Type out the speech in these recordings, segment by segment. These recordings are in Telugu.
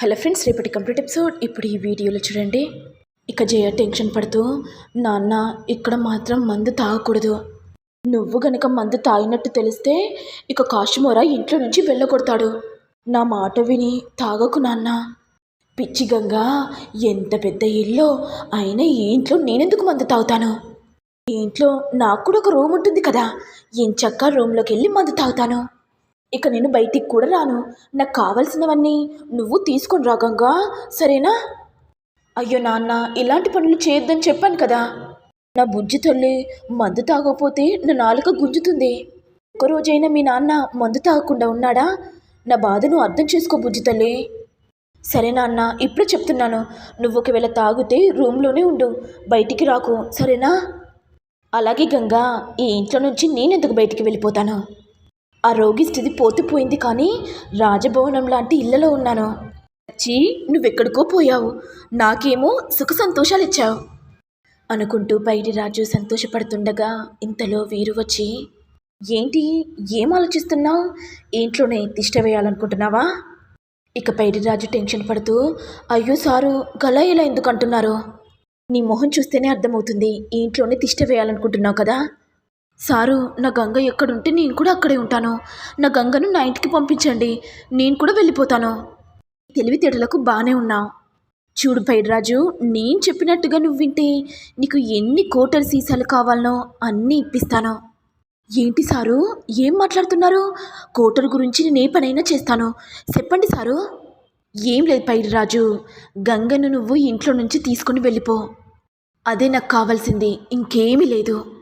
హలో ఫ్రెండ్స్ రేపటి కంప్లీట్ ఎపిసోడ్. ఇప్పుడు ఈ వీడియోలో చూడండి. ఇక జయ టెన్షన్ పడుతూ నాన్న ఇక్కడ మాత్రం మందు తాగకూడదు. నువ్వు గనక మందు తాగినట్టు తెలిస్తే ఇక కాశమోరా ఇంట్లో నుంచి వెళ్ళగొడతాడు. నా మాట విని తాగకు నాన్న. పిచ్చి గంగా ఎంత పెద్ద ఇల్లు. అయినా ఈ ఇంట్లో నేనెందుకు మందు తాగుతాను? ఈ ఇంట్లో నాకు కూడా ఒక రూమ్ ఉంటుంది కదా. ఎంచక్క రూమ్లోకి వెళ్ళి మందు తాగుతాను. ఇక నేను బయటికి కూడా రాను. నాకు కావలసినవన్నీ నువ్వు తీసుకొని రా గంగా. సరేనా? అయ్యో నాన్న ఇలాంటి పనులు చేయొద్దని చెప్పాను కదా. నా బుజ్జి తల్లి మందు తాగకపోతే నా నాలుక గుంజుతుంది. ఒక్కరోజైనా మీ నాన్న మందు తాగకుండా ఉన్నాడా? నా బాధను అర్థం చేసుకో బుజ్జి తల్లి. సరే నాన్న ఇప్పుడు చెప్తున్నాను. నువ్వు ఒకవేళ తాగితే రూమ్లోనే ఉండు. బయటికి రాకు. సరేనా? అలాగే గంగా ఈ ఇంట్లో నుంచి నేనెందుకు బయటికి వెళ్ళిపోతాను? ఆ రోగి స్థితి పోతిపోయింది కానీ రాజభవనం లాంటి ఇళ్ళలో ఉన్నాను. వచ్చి నువ్వెక్కడికో పోయావు. నాకేమో సుఖ సంతోషాలు ఇచ్చావు అనుకుంటూ పైడి రాజు సంతోషపడుతుండగా ఇంతలో వీరు వచ్చి ఏంటి ఏం ఆలోచిస్తున్నావు? ఇంట్లోనే తిష్ట వేయాలనుకుంటున్నావా? ఇక పైడి రాజు టెన్షన్ పడుతూ అయ్యో సారు గలా ఇలా ఎందుకు అంటున్నారు నీ మొహం చూస్తేనే అర్థమవుతుంది ఇంట్లోనే తిష్ట వేయాలనుకుంటున్నావు కదా. సారు నా గంగ ఎక్కడుంటే నేను కూడా అక్కడే ఉంటాను. నా గంగను నా ఇంటికి పంపించండి. నేను కూడా వెళ్ళిపోతాను. తెలివితేటలకు బాగానే ఉన్నావు. చూడు పైడిరాజు నేను చెప్పినట్టుగా నువ్వు వింటే నీకు ఎన్ని కోటల సీసాలు కావాలనో అన్నీ ఇప్పిస్తాను. ఏంటి సారు ఏం మాట్లాడుతున్నారు? కోటరు గురించి నేను ఏ పనైనా చేస్తాను. చెప్పండి సారు. ఏం లేదు పైడిరాజు గంగను నువ్వు ఇంట్లో నుంచి తీసుకుని వెళ్ళిపో. అదే నాకు కావాల్సింది ఇంకేమీ లేదు.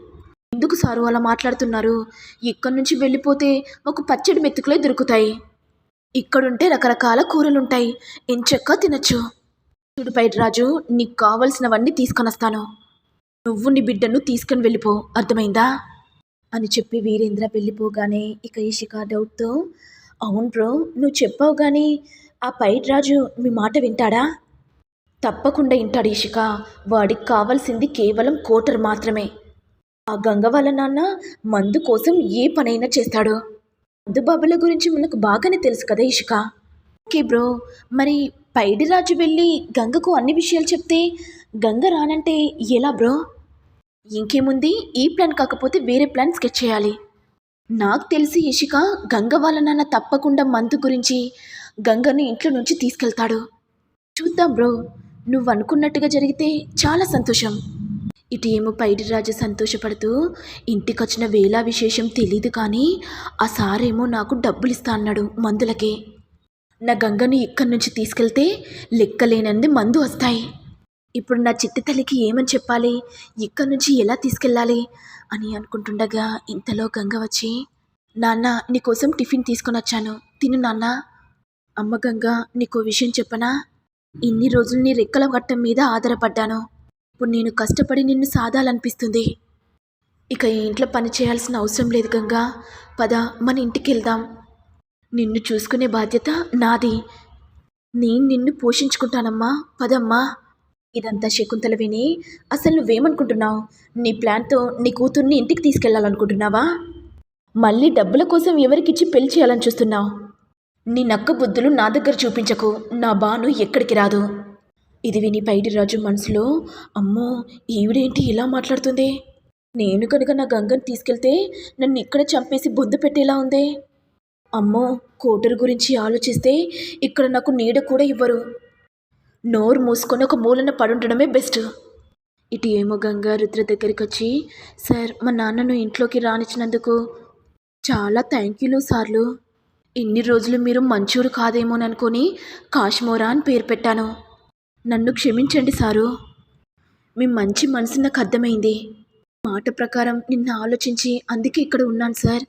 ఎందుకు సారు అలా మాట్లాడుతున్నారు? ఇక్కడి నుంచి వెళ్ళిపోతే ఒక పచ్చడి మెతుకులే దొరుకుతాయి. ఇక్కడుంటే రకరకాల కూరలుంటాయి. ఎంచక్క తినచ్చు? చూడు రాజు నీకు కావలసినవన్నీ తీసుకొని వస్తాను నువ్వు నీ బిడ్డను తీసుకొని వెళ్ళిపో. అర్థమైందా? అని చెప్పి వీరేంద్ర వెళ్ళిపోగానే ఇక ఈషిక డౌట్తో అవును బ్రో నువ్వు చెప్పావు కానీ ఆ రాజు మీ మాట వింటాడా? తప్పకుండా వింటాడు ఇషిక. వాడికి కావాల్సింది కేవలం కోటర్ మాత్రమే. ఆ గంగ వాళ్ళ నాన్న మందు కోసం ఏ పనైనా చేస్తాడు. మందు బాబుల గురించి మనకు బాగానే తెలుసు కదా ఇషిక. ఓకే బ్రో మరి పైడిరాజు వెళ్ళి గంగకు అన్ని విషయాలు చెప్తే గంగ రానంటే ఎలా బ్రో? ఇంకేముంది ఈ ప్లాన్ కాకపోతే వేరే ప్లాన్ స్కెచ్ చేయాలి. నాకు తెలిసి ఇషిక గంగ వాళ్ళ నాన్న తప్పకుండా మందు గురించి గంగను ఇంట్లో నుంచి తీసుకెళ్తాడు. చూద్దాం బ్రో నువ్వు అనుకున్నట్టుగా జరిగితే చాలా సంతోషం. ఇటు ఏమో పైడిరాజు సంతోషపడుతూ ఇంటికొచ్చిన వేళ విశేషం తెలీదు కానీ ఆ సారేమో నాకు డబ్బులు ఇస్తా అన్నాడు మందులకే. నా గంగను ఇక్కడి నుంచి తీసుకెళ్తే లెక్కలేనంది మందు వస్తాయి. ఇప్పుడు నా చిట్టి తల్లికి ఏమని చెప్పాలి? ఇక్కడి నుంచి ఎలా తీసుకెళ్ళాలి? అని అనుకుంటుండగా ఇంతలో గంగ వచ్చి నాన్న నీకోసం టిఫిన్ తీసుకొని వచ్చాను తిను నాన్న. అమ్మ గంగ నీకో విషయం చెప్పనా? ఇన్ని రోజులు నీ రెక్కల గట్టం మీద ఆధారపడ్డాను. ఇప్పుడు నేను కష్టపడి నిన్ను సాధాలనిపిస్తుంది ఇక ఈ ఇంట్లో పని చేయాల్సిన అవసరం లేదు గంగా. పద మన ఇంటికి వెళ్దాం నిన్ను చూసుకునే బాధ్యత నాది. నేను నిన్ను పోషించుకుంటానమ్మా. పదమ్మా. ఇదంతా శకుంతల విని అసలు నువ్వేమనుకుంటున్నావు? నీ ప్లాన్తో నీ కూతుర్ని ఇంటికి తీసుకెళ్ళాలనుకుంటున్నావా? మళ్ళీ డబ్బుల కోసం ఎవరికిచ్చి పెళ్ళి చేయాలని చూస్తున్నావు? నీ నక్క బుద్ధులు నా దగ్గర చూపించకు. నా బాను ఎక్కడికి రాదు? ఇది విని పైడిరాజు మనసులో అమ్మో ఈవిడేంటి ఇలా మాట్లాడుతుంది? నేను కనుక నా గంగని తీసుకెళ్తే నన్ను ఇక్కడ చంపేసి బొద్దు పెట్టేలా ఉంది? అమ్మో కోటరు గురించి ఆలోచిస్తే ఇక్కడ నాకు నీడ కూడా ఇవ్వరు. నోరు మూసుకొని ఒక మూలన పడుండడమే బెస్ట్. ఇటు ఏమో గంగా రుద్ర దగ్గరికి వచ్చి సార్ మా నాన్నను ఇంట్లోకి రానిచ్చినందుకు చాలా థ్యాంక్ యూలు సార్లు. ఇన్ని రోజులు మీరు మంచూరు కాదేమోననుకొని కాశ్మోరా అని పేరు పెట్టాను. నన్ను క్షమించండి సారు. మీ మంచి మనసు నాకు అర్థమైంది మాట ప్రకారం నిన్న ఆలోచించి అందుకే ఇక్కడ ఉన్నాను సార్.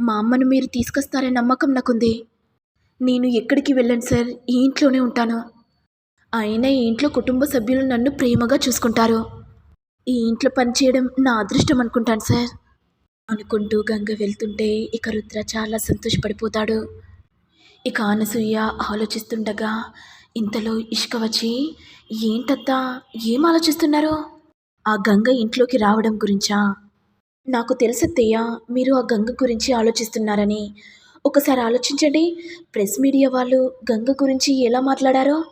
మా అమ్మను మీరు తీసుకొస్తారనే నమ్మకం నాకుంది. నేను ఎక్కడికి వెళ్ళను సార్? ఈ ఇంట్లోనే ఉంటాను. అయినా ఈ ఇంట్లో కుటుంబ సభ్యులు నన్ను ప్రేమగా చూసుకుంటారు. ఈ ఇంట్లో పనిచేయడం నా అదృష్టం అనుకుంటాను సార్. అనుకుంటూ గంగ వెళ్తుంటే ఇక రుద్ర చాలా సంతోషపడిపోతాడు. ఇక అనసూయ ఆలోచిస్తుండగా ఇంతలో ఇష్క వచ్చి ఏంటత్తా ఏం ఆలోచిస్తున్నారు? ఆ గంగ ఇంట్లోకి రావడం గురించా? నాకు తెలుసత్తయ్య మీరు ఆ గంగ గురించి ఆలోచిస్తున్నారని. ఒకసారి ఆలోచించండి ప్రెస్ మీడియా వాళ్ళు గంగ గురించి ఎలా మాట్లాడారో?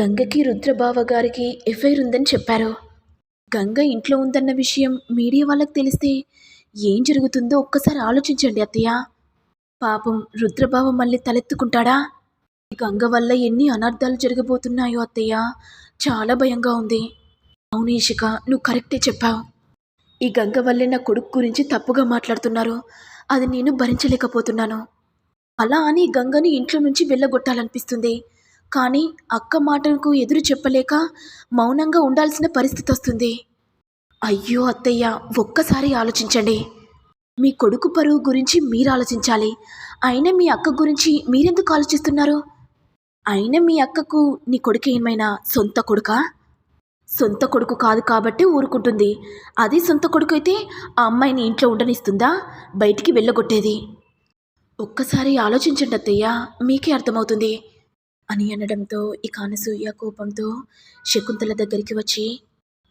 గంగకి రుద్రబావ గారికి ఎఫ్ఐఆర్ ఉందని చెప్పారు. గంగ ఇంట్లో ఉందన్న విషయం మీడియా వాళ్ళకి తెలిస్తే ఏం జరుగుతుందో ఒక్కసారి ఆలోచించండి అత్తయ్య. పాపం రుద్రబావ మళ్ళీ తలెత్తుకుంటాడా? గంగ వల్ల ఎన్ని అనర్థాలు జరిగిపోతున్నాయో అత్తయ్య. చాలా భయంగా ఉంది. అవును ఇషిక నువ్వు కరెక్టే చెప్పావు. ఈ గంగ వల్లే నా కొడుకు గురించి తప్పుగా మాట్లాడుతున్నారు. అది నేను భరించలేకపోతున్నాను. అలా అని గంగని ఇంట్లో నుంచి వెళ్ళగొట్టాలనిపిస్తుంది. కానీ అక్క మాటకు ఎదురు చెప్పలేక మౌనంగా ఉండాల్సిన పరిస్థితి వస్తుంది. అయ్యో అత్తయ్య ఒక్కసారి ఆలోచించండి. మీ కొడుకు పరువు గురించి మీరు ఆలోచించాలి. అయినా మీ అక్క గురించి మీరెందుకు ఆలోచిస్తున్నారు? అయినా మీ అక్కకు నీ కొడుకు ఏమైనా సొంత కొడుకా? సొంత కొడుకు కాదు కాబట్టి ఊరుకుంటుంది. అదే సొంత కొడుకు అయితే ఆ అమ్మాయిని ఇంట్లో ఉండనిస్తుందా? బయటికి వెళ్ళగొట్టేది. ఒక్కసారి ఆలోచించండి అత్తయ్య మీకే అర్థమవుతుంది అని అనడంతో ఇక అనసూయ కోపంతో శకుంతల దగ్గరికి వచ్చి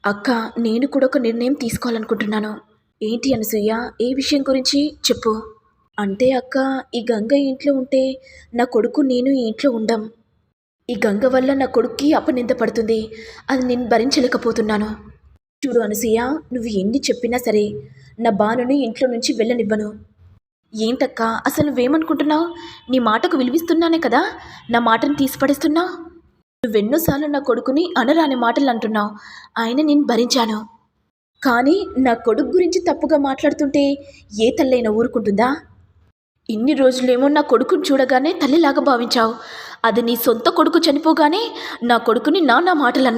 అక్క నేను కూడా ఒక నిర్ణయం తీసుకోవాలనుకుంటున్నాను. ఏంటి అనసూయ ఏ విషయం గురించి చెప్పు. అంటే అక్క ఈ గంగ ఇంట్లో ఉంటే నా కొడుకు నేను ఈ ఇంట్లో ఉండం. ఈ గంగ వల్ల నా కొడుక్కి అపనింద పడుతుంది. అది నేను భరించలేకపోతున్నాను. చూడు అనసూయ నువ్వు ఎన్ని చెప్పినా సరే నా బానుని ఇంట్లో నుంచి వెళ్ళనివ్వను. ఏంటక్క అసలు నువ్వేమనుకుంటున్నావు? నీ మాటకు విలువిస్తున్నానే కదా? నా మాటను తీసిపడేస్తున్నావు నువ్వెన్నోసార్లు నా కొడుకుని అనరాని మాటలు అంటున్నావు. ఆయన నేను భరించాను. కానీ నా కొడుకు గురించి తప్పుగా మాట్లాడుతుంటే ఏ తల్లైనా ఊరుకుంటుందా? ఇన్ని రోజులేమో నా కొడుకుని చూడగానే తల్లిలాగా భావించావు. అది నీ సొంత కొడుకు చనిపోగానే నా కొడుకుని నా నా మాటలు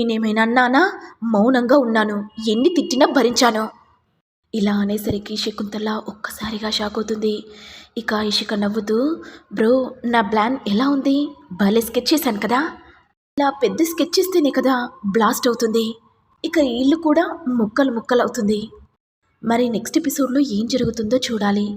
నేనేమైనా అన్నానా మౌనంగా ఉన్నాను ఎన్ని తిట్టినా భరించాను. ఇలా అనేసరికి శకుంతల ఒక్కసారిగా షాక్ అవుతుంది. ఇక ఇషిక నవ్వుతూ బ్రో నా ప్లాన్ ఎలా ఉంది? భలే స్కెచ్ చేశాను కదా. ఇలా పెద్ద స్కెచ్ చేస్తేనే కదా బ్లాస్ట్ అవుతుంది. ఇక ఇల్లు కూడా ముక్కలు ముక్కలు అవుతుంది మరి నెక్స్ట్ ఎపిసోడ్లో ఏం జరుగుతుందో చూడాలి.